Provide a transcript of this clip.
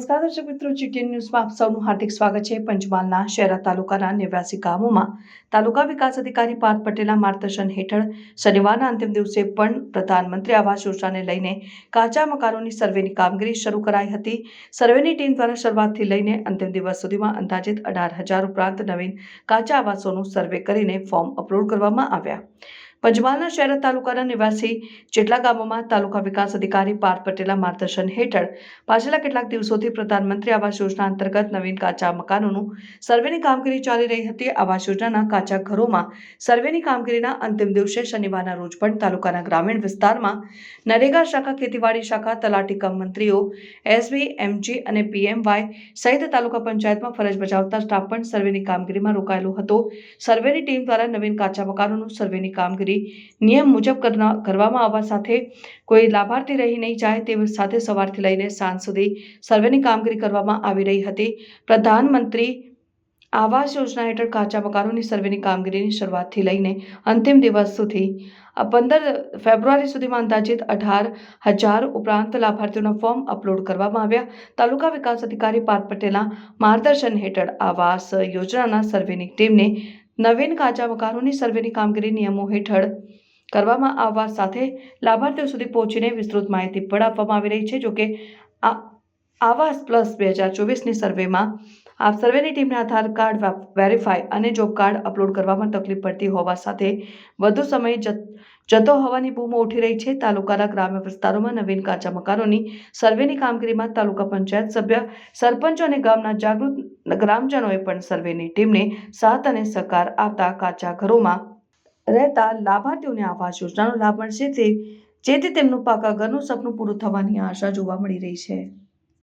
નમસ્કાર, દર્શક મિત્રો જીટીએન ન્યૂઝમાં આપ સૌનું હાર્દિક સ્વાગત છે. પંચમહાલના શહેરા તાલુકાના નેવ્યાસી ગામોમાં તાલુકા વિકાસ અધિકારી પાર્થ પટેલના માર્ગદર્શન હેઠળ શનિવારના અંતિમ દિવસે પણ પ્રધાનમંત્રી આવાસ યોજનાને લઈને કાચા મકાનોની સર્વેની કામગીરી શરૂ કરાઈ હતી. સર્વેની ટીમ દ્વારા શરૂઆતથી લઈને અંતિમ દિવસ સુધીમાં અંદાજિત અઢાર હજાર ઉપરાંત નવીન કાચા આવાસોનું સર્વે કરીને ફોર્મ અપલોડ કરવામાં આવ્યા. પંચમહાલના શહેર તાલુકાના નિવાસી જેટલા ગામોમાં તાલુકા વિકાસ અધિકારી પાર્થ પટેલના માર્ગદર્શન હેઠળ પાછલા કેટલાક દિવસોથી પ્રધાનમંત્રી આવાસ યોજના અંતર્ગત નવીન કાચા મકાનોનું સર્વેની કામગીરી ચાલી રહી હતી. આવાસ યોજનાના કાચા ઘરોમાં સર્વેની કામગીરીના અંતિમ દિવસે શનિવારના રોજ પણ તાલુકાના ગ્રામીણ વિસ્તારમાં નરેગા શાખા, ખેતીવાડી શાખા, તલાટી કમ મંત્રીઓ, એસબી, એમજી અને પીએમવાય સહિત તાલુકા પંચાયતમાં ફરજ બજાવતા સ્ટાફ પણ સર્વેની કામગીરીમાં રોકાયેલો હતો. સર્વેની ટીમ દ્વારા નવીન કાચા મકાનોનું સર્વેની કામગીરી નિયમ મુજબ કરવામાં આવવા સાથે કોઈ લાભાર્થી રહી નહીં જાય તે સાથે સવારથી લઈને સાંજ સુધી સર્વેની કામગીરી કરવામાં આવી રહી હતી. પ્રધાનમંત્રી આવાસ યોજના હેઠળ કાચા મકાનોની સર્વેની કામગીરીની શરૂઆતથી લઈને અંતિમ દિવસ સુધી પંદર ફેબ્રુઆરી સુધીમાં અંદાજિત અઢાર હજાર ઉપરાંત લાભાર્થીઓના ફોર્મ અપલોડ કરવામાં આવ્યા. તાલુકા વિકાસ અધિકારી પાર્થ પટેલના માર્ગદર્શન હેઠળ આવાસ યોજનાના સર્વેની ટીમને નવીન કાચા મકાનોની સર્વેની કામગીરી નિયમો હેઠળ કરવામાં આવવા સાથે લાભાર્થીઓ સુધી પહોંચીને વિસ્તૃત માહિતી પણ આપવામાં આવી રહી છે, જોકે આ આવાસ પ્લસ બે હજાર ચોવીસની સર્વેમાં આ સર્વેની ટીમને આધાર કાર્ડ વેરીફાઈ અને જોબ કાર્ડ અપલોડ કરવામાં તકલીફ પડતી હોવા સાથે વધુ સમય જતો હોવાની બૂમો ઉઠી રહી છે. તાલુકાના ગ્રામ્ય વિસ્તારોમાં નવીન કાચા મકાનોની સર્વેની કામગીરીમાં તાલુકા પંચાયત સભ્ય, સરપંચો અને ગામના જાગૃત ગ્રામજનોએ પણ સર્વેની ટીમને સાથ અને સહકાર આપતા કાચા ઘરોમાં રહેતા લાભાર્થીઓને આવાસ યોજનાનો લાભ મળશે. તે જેથી તેમનું પાકા ઘરનું સપનું પૂરું થવાની આશા જોવા મળી રહી છે.